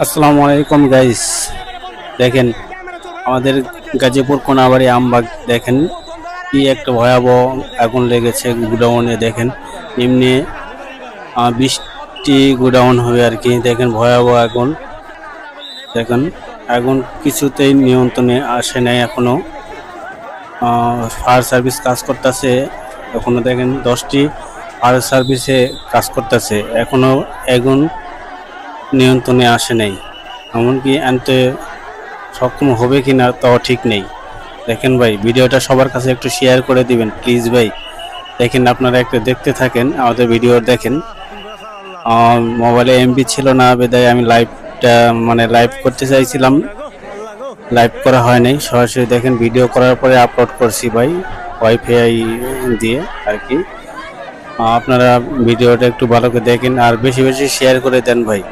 আসসালামু আলাইকুম গাইস দেখেন, আমাদের গাজীপুর কোনাবাড়ি আমবাগ, দেখেন কি একটা ভয়াবহ আগুন লেগেছে গুডাউনে, দেখেন। এমনি বৃষ্টি গুডাউন হবে আর কি, দেখেন ভয়াবহ আগুন। দেখেন, আগুন কিছুতেই নিয়ন্ত্রণে আসে নাই এখনও ফায়ার সার্ভিস কাজ করতেছে এখনও দেখেন দশটি ফায়ার সার্ভিসে কাজ করতেছে। এখনও আগুন নিয়ন্ত্রণে আসে নাই। এমনকি আনতে সক্ষম হবে কি না তাও ঠিক নেই। দেখেন ভাই, ভিডিওটা সবার কাছে একটু শেয়ার করে দিবেন প্লিজ ভাই। দেখেন আপনারা একটু দেখতে থাকেন, আমাদের ভিডিও দেখেন। মোবাইলে এমবি ছিল না, বেদায় আমি লাইভটা মানে লাইভ করতে চাইছিলাম। লাইভ করা হয় নাই, সরাসরি দেখেন ভিডিও করার পরে আপলোড করছি ভাই ওয়াইফাই দিয়ে আর কি। আপনারা ভিডিওটা একটু ভালো করে দেখেন, আর বেশি বেশি শেয়ার করে দেন ভাই।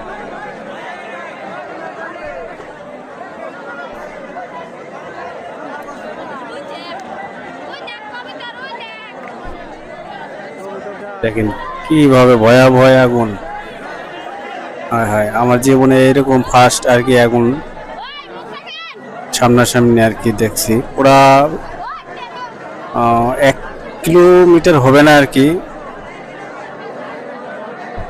দেখেন কীভাবে ভয়াবহ আগুন। হায় হায়, আমার জীবনে এরকম ফার্স্ট আর কি আগুন সামনাসামনি আর কি দেখছি। পুরা এক কিলোমিটার হবে না আর কি।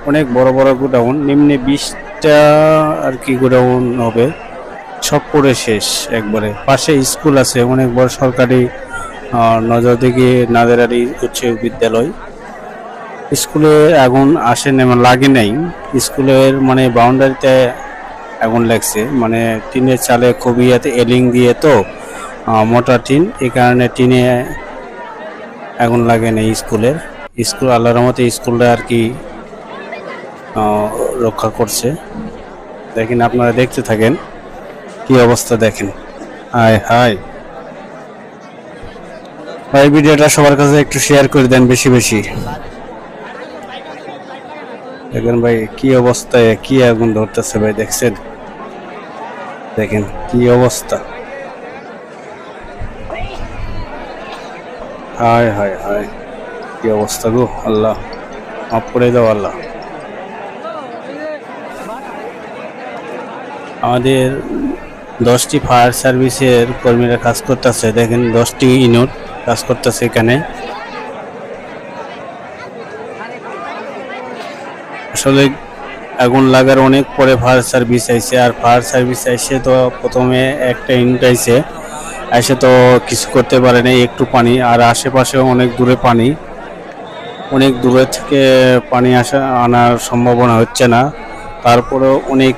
অনেক বড় বড় গোডাউন, নিম্নে বিশটা আর কি গোডাউন হবে। সব পড়ে শেষ একবারে। পাশে স্কুল আছে, অনেক বড় সরকারি নজর দিকে নাদের উচ্চ বিদ্যালয়। স্কুলে আগুন আসে মানে লাগে নাই। স্কুলের মানে বাউন্ডারিতে আগুন লাগছে। মানে টিনের চালে এতে এলিং দিয়ে তো মোটা টিন এই কারণে টিনে আগুন লাগে নাই স্কুলের। স্কুল, আল্লাহর মতে স্কুলটা আর কি রক্ষা করছে। দেখেন, আপনারা দেখতে থাকেন, কি অবস্থা দেখেন। হায় হায়। ভাই, ভিডিওটা সবার কাছে একটু শেয়ার করে দেন বেশি বেশি। দেখেন ভাই, কি অবস্থায়, কি আগুন ধরতেছে ভাই, দেখছেন? দেখেন, কি অবস্থা। হায় হায় হায়, কি অবস্থা গো, আল্লাহ। মাফ করে দাও, আল্লাহ। আমাদের দশটি ফায়ার সার্ভিসের কর্মীরা কাজ করতেছে, দেখেন দশটি ইউনিট কাজ করতেছে এখানে। আসলে আগুন লাগার অনেক পরে ফায়ার সার্ভিস আইসে আর ফায়ার সার্ভিস আইসে তো প্রথমে একটা ইউনিট আইসে এসে তো কিছু করতে পারে নাই, একটু পানি, আর আশেপাশে অনেক দূরে পানি। অনেক দূরে থেকে পানি আসা, আনার সম্ভাবনা হচ্ছে না। তারপরেও অনেক